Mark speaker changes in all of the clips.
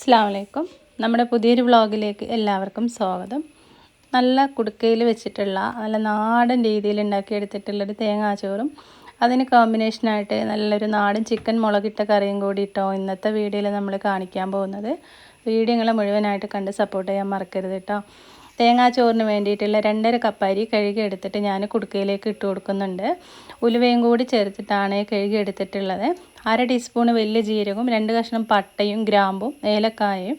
Speaker 1: അസ്സാമലൈക്കും നമ്മുടെ പുതിയൊരു വ്ളോഗിലേക്ക് എല്ലാവർക്കും സ്വാഗതം. നല്ല കുടുക്കയിൽ വെച്ചിട്ടുള്ള നല്ല നാടൻ രീതിയിൽ ഉണ്ടാക്കിയെടുത്തിട്ടുള്ളൊരു തേങ്ങാച്ചോറും അതിന് കോമ്പിനേഷനായിട്ട് നല്ലൊരു നാടൻ ചിക്കൻ മുളകിട്ട കറിയും കൂടി ഇട്ടോ ഇന്നത്തെ വീഡിയോയിൽ നമ്മൾ കാണിക്കാൻ പോകുന്നത്. വീഡിയോ വീഡിയോകളെ മുഴുവനായിട്ട് കണ്ട് സപ്പോർട്ട് ചെയ്യാൻ മറക്കരുത് കേട്ടോ. തേങ്ങാച്ചോറിന് വേണ്ടിയിട്ടുള്ള രണ്ടര കപ്പ് അരി കഴുകിയെടുത്തിട്ട് ഞാൻ കുടുക്കയിലേക്ക് ഇട്ട് കൊടുക്കുന്നുണ്ട്. ഉലുവയും കൂടി ചേർത്തിട്ടാണ് കഴുകിയെടുത്തിട്ടുള്ളത്. അര ടീസ്പൂൺ വലിയ ജീരകവും രണ്ട് കഷ്ണം പട്ടയും ഗ്രാമ്പും ഏലക്കായയും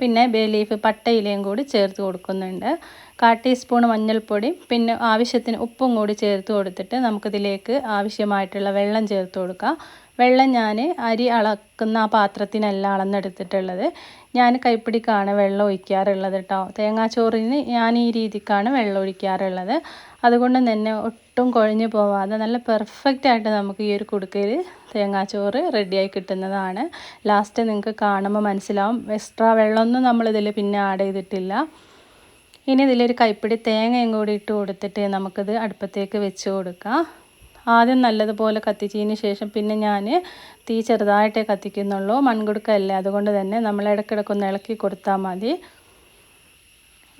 Speaker 1: പിന്നെ ബേ ലീഫ് പട്ടയിലയും കൂടി ചേർത്ത് കൊടുക്കുന്നുണ്ട്. കാ ടീസ്പൂൺ മഞ്ഞൾപ്പൊടി പിന്നെ ആവശ്യത്തിന് ഉപ്പും കൂടി ചേർത്ത് കൊടുത്തിട്ട് നമുക്കിതിലേക്ക് ആവശ്യമായിട്ടുള്ള വെള്ളം ചേർത്ത് കൊടുക്കാം. വെള്ളം ഞാൻ അരി അളക്കുന്ന ആ പാത്രത്തിനല്ല അളന്നെടുത്തിട്ടുള്ളത്. ഞാൻ കൈപ്പിടിക്കാണ് വെള്ളം ഒഴിക്കാറുള്ളത് കേട്ടോ തേങ്ങാച്ചോറിന് ഞാൻ ഈ രീതിക്കാണ് വെള്ളം ഒഴിക്കാറുള്ളത്. അതുകൊണ്ട് തന്നെ ഒട്ടും കുഴഞ്ഞു പോവാതെ നല്ല പെർഫെക്റ്റ് ആയിട്ട് നമുക്ക് ഈ ഒരു കുടുക്കയിൽ തേങ്ങാച്ചോറ് റെഡിയായി കിട്ടുന്നതാണ്. ലാസ്റ്റ് നിങ്ങൾക്ക് കാണുമ്പോൾ മനസ്സിലാവും. എക്സ്ട്രാ വെള്ളമൊന്നും നമ്മളിതിൽ പിന്നെ ആഡ് ചെയ്തിട്ടില്ല. ഇനി ഇതിലൊരു കൈപ്പിടി തേങ്ങയും കൂടി ഇട്ട് കൊടുത്തിട്ട് നമുക്കിത് അടുപ്പത്തേക്ക് വെച്ച് കൊടുക്കാം. ആദ്യം നല്ലതുപോലെ കത്തിച്ചതിന് ശേഷം പിന്നെ ഞാൻ തീ ചെറുതായിട്ടേ കത്തിക്കുന്നുള്ളൂ. മൺകുടുക്കല്ലേ അതുകൊണ്ട് തന്നെ നമ്മൾ ഇടയ്ക്കിടയ്ക്കൊന്ന് ഇളക്കി കൊടുത്താൽ മതി.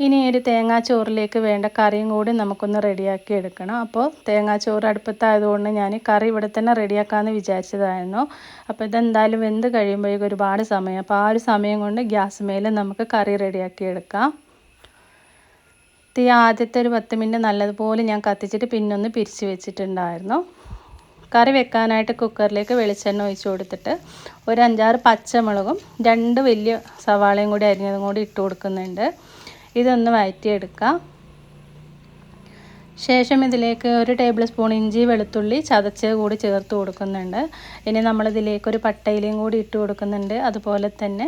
Speaker 1: ഇനി ഒരു തേങ്ങാച്ചോറിലേക്ക് വേണ്ട കറിയും കൂടി നമുക്കൊന്ന് റെഡിയാക്കി എടുക്കണം. അപ്പോൾ തേങ്ങാച്ചോറ് അടുപ്പത്തായതുകൊണ്ട് ഞാൻ കറി ഇവിടെ തന്നെ റെഡിയാക്കാമെന്ന് വിചാരിച്ചതായിരുന്നു. അപ്പോൾ ഇതെന്തായാലും വെന്ത് കഴിയുമ്പോഴേക്കും ഒരുപാട് സമയം അപ്പോൾ ആ ഒരു സമയം കൊണ്ട് ഗ്യാസ് മേലെ നമുക്ക് കറി റെഡിയാക്കി എടുക്കാം. തീ ആദ്യത്തെ ഒരു പത്ത് മിനിറ്റ് നല്ലതുപോലെ ഞാൻ കത്തിച്ചിട്ട് പിന്നൊന്ന് പിരിച്ച് വെച്ചിട്ടുണ്ടായിരുന്നു. കറി വെക്കാനായിട്ട് കുക്കറിലേക്ക് വെളിച്ചെണ്ണ ഒഴിച്ച് കൊടുത്തിട്ട് ഒരു അഞ്ചാറ് പച്ചമുളകും രണ്ട് വലിയ സവാളയും കൂടി അരിഞ്ഞതും കൂടി ഇട്ട് കൊടുക്കുന്നുണ്ട്. ഇതൊന്ന് വഴറ്റിയെടുക്കാം ശേഷം ഇതിലേക്ക് ഒരു ടേബിൾ സ്പൂൺ ഇഞ്ചി വെളുത്തുള്ളി ചതച്ച് കൂടി ചേർത്ത് കൊടുക്കുന്നുണ്ട്. ഇനി നമ്മളിതിലേക്ക് ഒരു പട്ടയിലയും കൂടി ഇട്ട് കൊടുക്കുന്നുണ്ട്. അതുപോലെ തന്നെ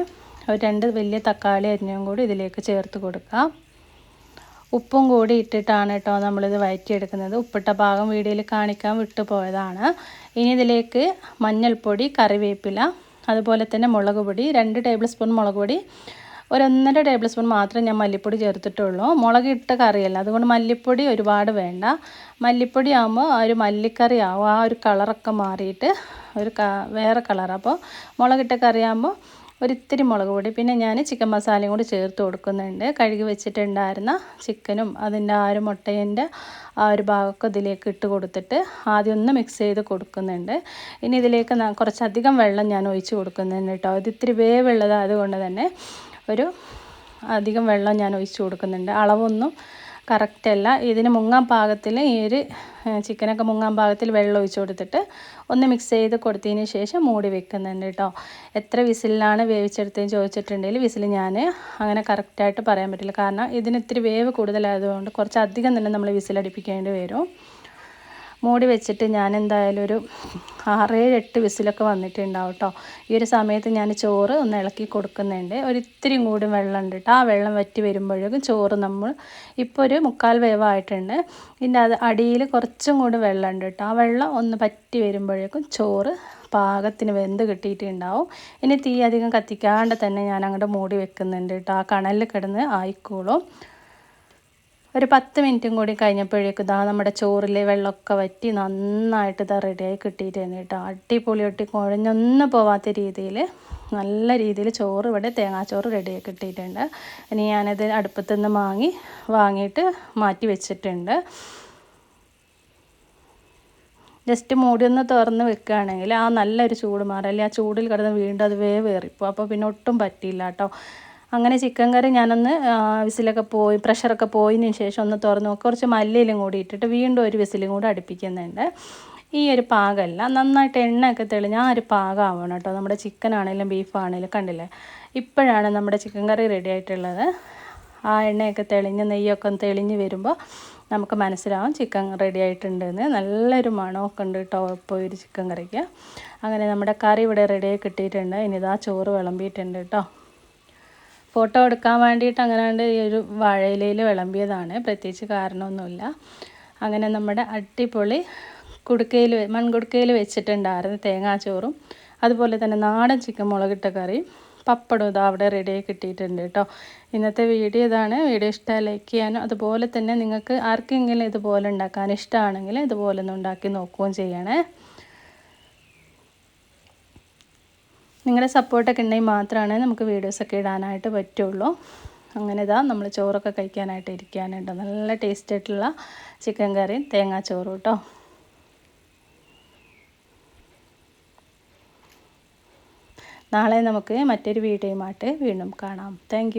Speaker 1: ഒരു രണ്ട് വലിയ തക്കാളി അരിഞ്ഞും കൂടി ഇതിലേക്ക് ചേർത്ത് കൊടുക്കാം. ഉപ്പും കൂടി ഇട്ടിട്ടാണ് കേട്ടോ നമ്മളിത് വഴറ്റിയെടുക്കുന്നത് ഉപ്പിട്ട ഭാഗം വീഡിയോയിൽ കാണിക്കാൻ വിട്ടു പോയതാണ് ഇനി ഇതിലേക്ക് മഞ്ഞൾപ്പൊടി കറിവേപ്പില അതുപോലെ തന്നെ മുളക് പൊടി രണ്ട് ടേബിൾ സ്പൂൺ മുളക് പൊടി ഒരൊന്നര ടേബിൾ സ്പൂൺ മാത്രമേ ഞാൻ മല്ലിപ്പൊടി ചേർത്തിട്ടുള്ളൂ. മുളക് ഇട്ട കറിയല്ല അതുകൊണ്ട് മല്ലിപ്പൊടി ഒരുപാട് വേണ്ട. മല്ലിപ്പൊടി ആകുമ്പോൾ ആ ഒരു മല്ലിക്കറി ആവും ആ ഒരു കളറൊക്കെ മാറിയിട്ട് ഒരു വേറെ കളർ അപ്പോൾ മുളകിട്ട കറിയാകുമ്പോൾ ഒരിത്തിരി മുളക് പൊടി. പിന്നെ ഞാൻ ചിക്കൻ മസാലയും കൂടി ചേർത്ത് കൊടുക്കുന്നുണ്ട്. കഴുകി വെച്ചിട്ടുണ്ടായിരുന്ന ചിക്കനും അതിന്റെ ആ ഒരു മുട്ടേന്റെ ആ ഒരു ഭാഗമൊക്കെ ഇതിലേക്ക് ഇട്ട് കൊടുത്തിട്ട് ആദ്യം ഒന്ന് മിക്സ് ചെയ്ത് കൊടുക്കുന്നുണ്ട്. ഇനി ഇതിലേക്ക് കുറച്ചധികം വെള്ളം ഞാൻ ഒഴിച്ച് കൊടുക്കുന്നുണ്ട് കേട്ടോ. ഇത് ഇത്തിരി വേവുള്ളത് അതുകൊണ്ട് തന്നെ ഒരു അധികം വെള്ളം ഞാൻ ഒഴിച്ച് കൊടുക്കുന്നുണ്ട്. അളവൊന്നും കറക്റ്റ് അല്ല. ഇതിന് മുങ്ങാൻ പാകത്തിൽ ഈ ഒരു ചിക്കനൊക്കെ മുങ്ങാൻ പാകത്തിൽ വെള്ളം ഒഴിച്ച് കൊടുത്തിട്ട് ഒന്ന് മിക്സ് ചെയ്ത് കൊടുത്തതിന് ശേഷം മൂടി വെക്കുന്നുണ്ട് കേട്ടോ എത്ര വിസിലാണ് വേവിച്ചെടുത്തതെന്ന് ചോദിച്ചിട്ടുണ്ടെങ്കിൽ വിസിൽ ഞാൻ അങ്ങനെ കറക്റ്റായിട്ട് പറയാൻ പറ്റില്ല. കാരണം ഇതിന് ഇത്തിരി വേവ് കൂടുതലായതുകൊണ്ട് കുറച്ച് അധികം തന്നെ നമ്മൾ വിസിലടിപ്പിക്കേണ്ടി വരും. മൂടി വെച്ചിട്ട് ഞാൻ എന്തായാലും ഒരു ആറേഴ് എട്ട് വിസിലൊക്കെ വന്നിട്ടുണ്ടാവും കേട്ടോ ഈ ഒരു സമയത്ത് ഞാൻ ചോറ് ഒന്ന് ഇളക്കി കൊടുക്കുന്നുണ്ട്. ഒരു ഇത്തിരി കൂടി വെള്ളം ഉണ്ട് കേട്ടോ ആ വെള്ളം വറ്റി വരുമ്പോഴേക്കും ചോറ് നമ്മൾ ഇപ്പോൾ ഒരു മുക്കാൽ വേവായിട്ടുണ്ട്. ഇതിന്റെ അത് അടിയിൽ കുറച്ചും കൂടി വെള്ളം ഉണ്ട് കേട്ടോ ആ വെള്ളം ഒന്ന് പറ്റി വരുമ്പോഴേക്കും ചോറ് പാകത്തിന് വെന്ത് കിട്ടിയിട്ടുണ്ടാവും. ഇനി തീ അധികം കത്തിക്കാണ്ട് തന്നെ ഞാൻ അങ്ങോട്ട് മൂടി വെക്കുന്നുണ്ട് കേട്ടോ ആ കണലിൽ കിടന്ന് ആയിക്കോളും. ഒരു പത്ത് മിനിറ്റും കൂടി കഴിഞ്ഞപ്പോഴേക്കും ഇതാ നമ്മുടെ ചോറിലെ വെള്ളമൊക്കെ വറ്റി നന്നായിട്ട് ഇതാ റെഡിയായി കിട്ടിയിട്ടുണ്ട് കേട്ടോ. അടിപൊളി ഒട്ടി കുഴഞ്ഞൊന്നും പോവാത്ത രീതിയിൽ നല്ല രീതിയിൽ ചോറ് ഇവിടെ തേങ്ങാച്ചോറ് റെഡിയായി കിട്ടിയിട്ടുണ്ട്. ഇനി ഞാനത് അടുപ്പത്തു നിന്ന് വാങ്ങി വാങ്ങിയിട്ട് മാറ്റി വെച്ചിട്ടുണ്ട്. ജസ്റ്റ് മൂടി ഒന്ന് തുറന്ന് വെക്കുകയാണെങ്കിൽ ആ നല്ലൊരു ചൂട് മാറി. അല്ലെങ്കിൽ ആ ചൂടിൽ കിടന്ന് വീണ്ടും അത് വേവേറിപ്പോൾ അപ്പോൾ പിന്നെ ഒട്ടും പറ്റിയില്ല കേട്ടോ. അങ്ങനെ ചിക്കൻ കറി ഞാനൊന്ന് വിസിലൊക്കെ പോയി പ്രഷറൊക്കെ പോയതിന് ശേഷം ഒന്ന് തുറന്ന് കുറച്ച് മല്ലിയിലും കൂടി ഇട്ടിട്ട് വീണ്ടും ഒരു വിസിലും കൂടി അടുപ്പിക്കുന്നുണ്ട്. ഈ ഒരു പാകമല്ല നന്നായിട്ട് എണ്ണയൊക്കെ തെളിഞ്ഞ് ആ ഒരു പാകമാവണം കേട്ടോ. നമ്മുടെ ചിക്കൻ ആണെങ്കിലും ബീഫ് ആണെങ്കിലും കണ്ടില്ലേ? ഇപ്പോഴാണ് നമ്മുടെ ചിക്കൻ കറി റെഡി ആയിട്ടുള്ളത്. ആ എണ്ണയൊക്കെ തെളിഞ്ഞ് നെയ്യൊക്കെ തെളിഞ്ഞ് വരുമ്പോൾ നമുക്ക് മനസ്സിലാവും ചിക്കൻ റെഡി ആയിട്ടുണ്ടെന്ന്. നല്ലൊരു മണമൊക്കെ ഉണ്ട് കേട്ടോ ഇപ്പോൾ ഒരു ചിക്കൻ കറിക്ക്. അങ്ങനെ നമ്മുടെ കറി ഇവിടെ റെഡിയായി കിട്ടിയിട്ടുണ്ട്. ഇനി ഇതാ ചോറ് വിളമ്പിയിട്ടുണ്ട് കേട്ടോ. ഫോട്ടോ എടുക്കാൻ വേണ്ടിയിട്ട് അങ്ങനെയാണ്ട് ഈ ഒരു വാഴയിലയിൽ വിളമ്പിയതാണ്. പ്രത്യേകിച്ച് കാരണമൊന്നുമില്ല. അങ്ങനെ നമ്മുടെ അടിപൊളി കുടുക്കയിൽ മൺകുടുക്കയിൽ വെച്ചിട്ടുണ്ടായിരുന്നു തേങ്ങാച്ചോറും അതുപോലെ തന്നെ നാടൻ ചിക്കൻ മുളകിട്ട കറി പപ്പടം ഇതാ അവിടെ റെഡിയായി കിട്ടിയിട്ടുണ്ട് കേട്ടോ ഇന്നത്തെ വീഡിയോ ഇതാണ്. വീഡിയോ ഇഷ്ടമായി ലൈക്ക് ചെയ്യാനും അതുപോലെ തന്നെ നിങ്ങൾക്ക് ആർക്കെങ്കിലും ഇതുപോലെ ഉണ്ടാക്കാൻ ഇഷ്ടമാണെങ്കിൽ ഇതുപോലെ ഒന്ന് ഉണ്ടാക്കി നോക്കുകയും ചെയ്യണേ. നിങ്ങളുടെ സപ്പോർട്ടൊക്കെ ഉണ്ടെങ്കിൽ മാത്രമാണ് നമുക്ക് വീഡിയോസൊക്കെ ഇടാനായിട്ട് പറ്റുള്ളൂ. അങ്ങനെ ഇതാ നമ്മൾ ചോറൊക്കെ കഴിക്കാനായിട്ട് ഇരിക്കാനുണ്ട് നല്ല ടേസ്റ്റ് ആയിട്ടുള്ള ചിക്കൻ കറിയും തേങ്ങാച്ചോറും കേട്ടോ. നാളെ നമുക്ക് മറ്റൊരു വീഡിയോയുമായിട്ട് വീണ്ടും കാണാം. താങ്ക്